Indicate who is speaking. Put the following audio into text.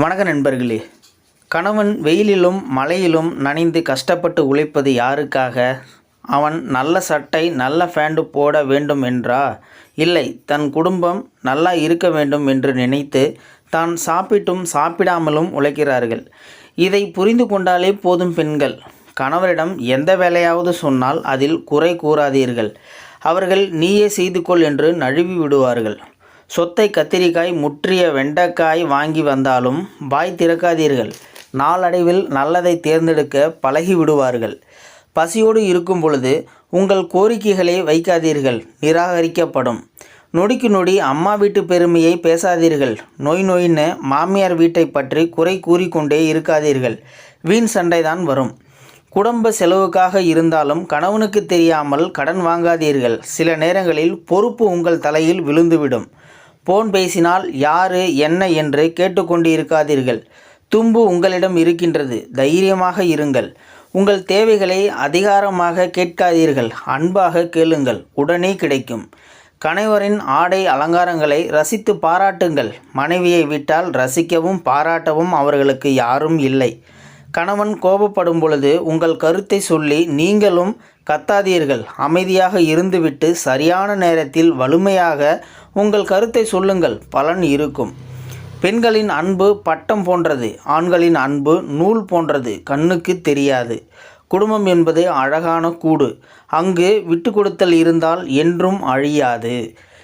Speaker 1: வணக்க நண்பர்களே. கணவன் வெயிலிலும் மழையிலும் நனைந்து கஷ்டப்பட்டு உழைப்பது யாருக்காக? அவன் நல்ல சட்டை நல்ல ஃபேண்டு போட வேண்டும் என்றா? இல்லை தன் குடும்பம் நல்லா இருக்க வேண்டும் என்று நினைத்து தான் சாப்பிட்டும் சாப்பிடாமலும் உழைக்கிறார்கள். இதை புரிந்து கொண்டாலே போதும் பெண்கள். கணவரிடம் எந்த வேலையாவது சொன்னால் அதில் குறை கூறாதீர்கள். அவர்கள் நீயே செய்து கொள் என்று நழுவி விடுவார்கள். சொத்தை கத்திரிக்காய் முற்றிய வெண்டைக்காய் வாங்கி வந்தாலும் வாய் திறக்காதீர்கள். நாளடைவில் நல்லதை தேர்ந்தெடுக்க பழகி விடுவார்கள் பசியோடு இருக்கும் பொழுது உங்கள் கோரிக்கைகளை வைக்காதீர்கள். நிராகரிக்கப்படும். நொடிக்கு நொடி அம்மா வீட்டு பெருமையை பேசாதீர்கள். நொய் நோயின்னு மாமியார் வீட்டை பற்றி குறை கூறிக்கொண்டே இருக்காதீர்கள். வீண் சண்டைதான் வரும். குடும்ப செலவுக்காக இருந்தாலும் கணவனுக்கு தெரியாமல் கடன் வாங்காதீர்கள். சில நேரங்களில் பொறுப்பு உங்கள் தலையில் விழுந்துவிடும். போன் பேசினால் யாரு என்ன என்று கேட்டுக்கொண்டு இருக்காதீர்கள் தும்பு உங்களிடம் இருக்கின்றது. தைரியமாக இருங்கள். உங்கள் தேவைகளை அதிகாரமாக கேட்காதீர்கள். அன்பாக கேளுங்கள். உடனே கிடைக்கும். கணவரின் ஆடை அலங்காரங்களை ரசித்து பாராட்டுங்கள். மனைவியை விட்டால் ரசிக்கவும் பாராட்டவும் அவர்களுக்கு யாரும் இல்லை. கணவன் கோபப்படும் பொழுது உங்கள் கருத்தை சொல்லி நீங்களும் கத்தாதீர்கள். அமைதியாக இருந்துவிட்டு சரியான நேரத்தில் வலிமையாக உங்கள் கருத்தை சொல்லுங்கள். பலன் இருக்கும். பெண்களின் அன்பு பட்டம் போன்றது. ஆண்களின் அன்பு நூல் போன்றது. கண்ணுக்கு தெரியாது. குடும்பம் என்பது அழகான கூடு. அங்கு விட்டு கொடுத்தல் இருந்தால் என்றும் அழியாது.